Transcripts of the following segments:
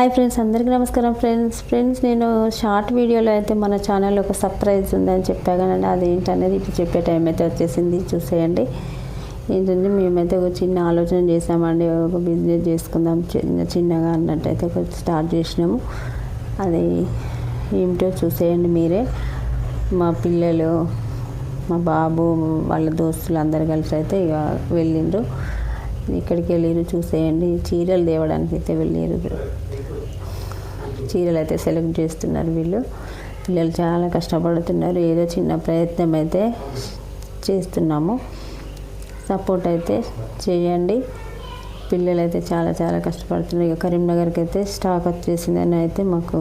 Hi friends అందరికీ నమస్కారం friends friends నేను షార్ట్ వీడియోలో అయితే మన ఛానల్లో ఒక సర్ప్రైజ్ ఉందని చెప్పా కానీ అది ఏంటనేది ఇప్పుడు చెప్పే టైం అయితే వచ్చేసింది. చూసేయండి. ఏంటంటే మేమైతే ఒక చిన్న ఆలోచన చేసామండి ఒక బిజినెస్ చేసుకుందాం చిన్న చిన్నగా అన్నట్టయితే ఒక స్టార్ట్ చేసినాము. అది ఏమిటో చూసేయండి మీరే. మా పిల్లలు మా బాబు వాళ్ళ దోస్తులు అందరు కలిసి అయితే ఇక వెళ్ళిండ్రు. ఇక్కడికి వెళ్ళిరు చూసేయండి. చీరలు తేవడానికి అయితే వెళ్ళిరు చీరలు అయితే సెలెక్ట్ చేస్తున్నారు వీళ్ళు. పిల్లలు చాలా కష్టపడుతున్నారు. ఏదో చిన్న ప్రయత్నం అయితే చేస్తున్నాము. సపోర్ట్ అయితే చేయండి. పిల్లలు అయితే చాలా చాలా కష్టపడుతున్నారు. ఇక కరీంనగర్కి అయితే స్టాక్ వచ్చేసిందని అయితే మాకు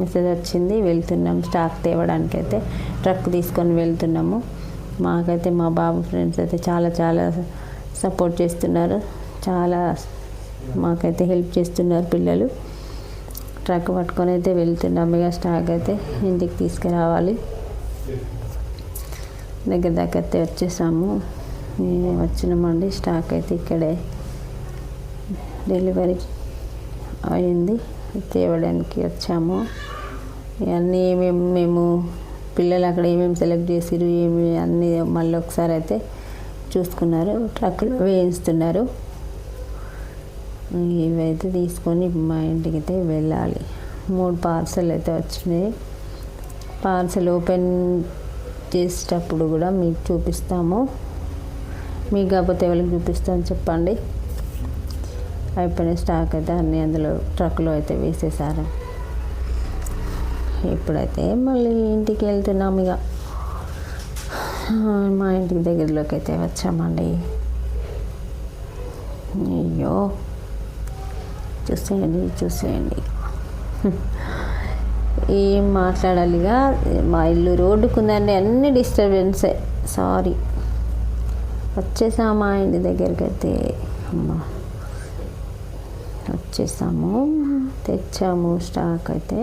మెసేజ్ వచ్చింది. వెళ్తున్నాం స్టాక్ తేవడానికి అయితే. ట్రక్ తీసుకొని వెళ్తున్నాము. మాకైతే మా బాబు ఫ్రెండ్స్ అయితే చాలా చాలా సపోర్ట్ చేస్తున్నారు. చాలా మాకైతే హెల్ప్ చేస్తున్నారు పిల్లలు. ట్రక్ పట్టుకొని అయితే వెళ్తున్నాం. ఇక స్టాక్ అయితే ఇంటికి తీసుకురావాలి. దగ్గర దగ్గర అయితే వచ్చేసాము. మేము వచ్చినామండి. స్టాక్ అయితే ఇక్కడే డెలివరీ అయింది. తేవడానికి వచ్చాము. ఇవన్నీ ఏమేమి మేము పిల్లలు అక్కడ ఏమేమి సెలెక్ట్ చేసిరు ఏమి అన్నీ మళ్ళీ ఒకసారి అయితే చూసుకున్నారు. ట్రక్లో వేయిస్తున్నారు ఇవైతే తీసుకొని మా ఇంటికి అయితే వెళ్ళాలి. మూడు పార్సల్ అయితే వచ్చినాయి. పార్సల్ ఓపెన్ చేసేటప్పుడు కూడా మీకు చూపిస్తాము. మీకు కాకపోతే ఎవరికి చూపిస్తాను చెప్పండి. అయిపోయిన స్టాక్ అయితే అన్నీ అందులో ట్రక్లో అయితే వేసేసారు. ఇప్పుడైతే మళ్ళీ ఇంటికి వెళ్తున్నాం ఇక. మా ఇంటికి దగ్గరలోకి అయితే వచ్చామండి. అయ్యో! చూసేయండి చూసేయండి. ఏం మాట్లాడాలిగా? మా ఇల్లు రోడ్డుకుందండి అన్ని డిస్టర్బెన్సే. సారీ. వచ్చేసామా మా ఇంటి దగ్గరికి అయితే అమ్మ. వచ్చేసాము. తెచ్చాము స్టాక్ అయితే.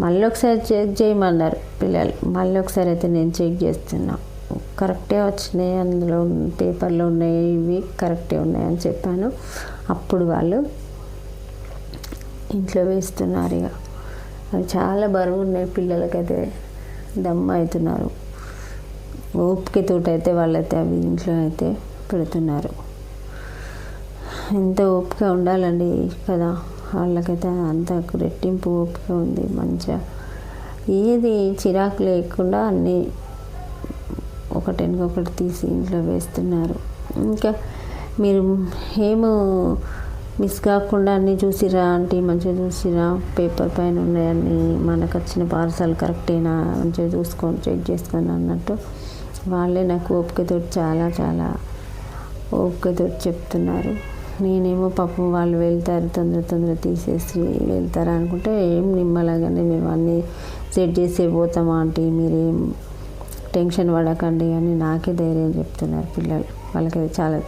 మళ్ళీ ఒకసారి చెక్ చేయమన్నారు పిల్లలు. మళ్ళీ ఒకసారి అయితే నేను చెక్ చేస్తున్నాను కరెక్టే వచ్చినాయి అందులో పేపర్లో ఉన్నాయి ఇవి కరెక్టే ఉన్నాయి అని చెప్పాను. అప్పుడు వాళ్ళు ఇంట్లో వేస్తున్నారు ఇక. అవి చాలా బరువు ఉన్నాయి పిల్లలకైతే దమ్ అవుతున్నారు. ఓపికతోటైతే అయితే వాళ్ళైతే అవి ఇంట్లో అయితే పెడుతున్నారు. ఎంత ఓపిక ఉండాలండి కదా. వాళ్ళకైతే అంత రెట్టింపు ఓపిక ఉంది మంచిగా. ఏది చిరాకు లేకుండా అన్నీ ఒకటి తీసి ఇంట్లో వేస్తున్నారు. ఇంకా మీరు ఏమో మిస్ కాకుండా అన్నీ చూసిరా అంటే మంచిగా చూసిరా? పేపర్ పైన ఉన్నాయన్నీ మనకు వచ్చిన పార్సల్ కరెక్టేనా? మంచిగా చూసుకొని చెక్ చేసుకొని అన్నట్టు వాళ్ళే నాకు ఓపికతో చాలా చాలా ఓపికతో చెప్తున్నారు. నేనేమో పాపం వాళ్ళు వెళ్తారు తొందర తొందర తీసేసి వెళ్తారా అనుకుంటే ఏం నిమ్మలాగానే మేము అన్నీ సెట్ చేసే పోతామా అంటే మీరేం టెన్షన్ పడకండి అని నాకే ధైర్యం చెప్తున్నారు పిల్లలు. వాళ్ళకి చాలా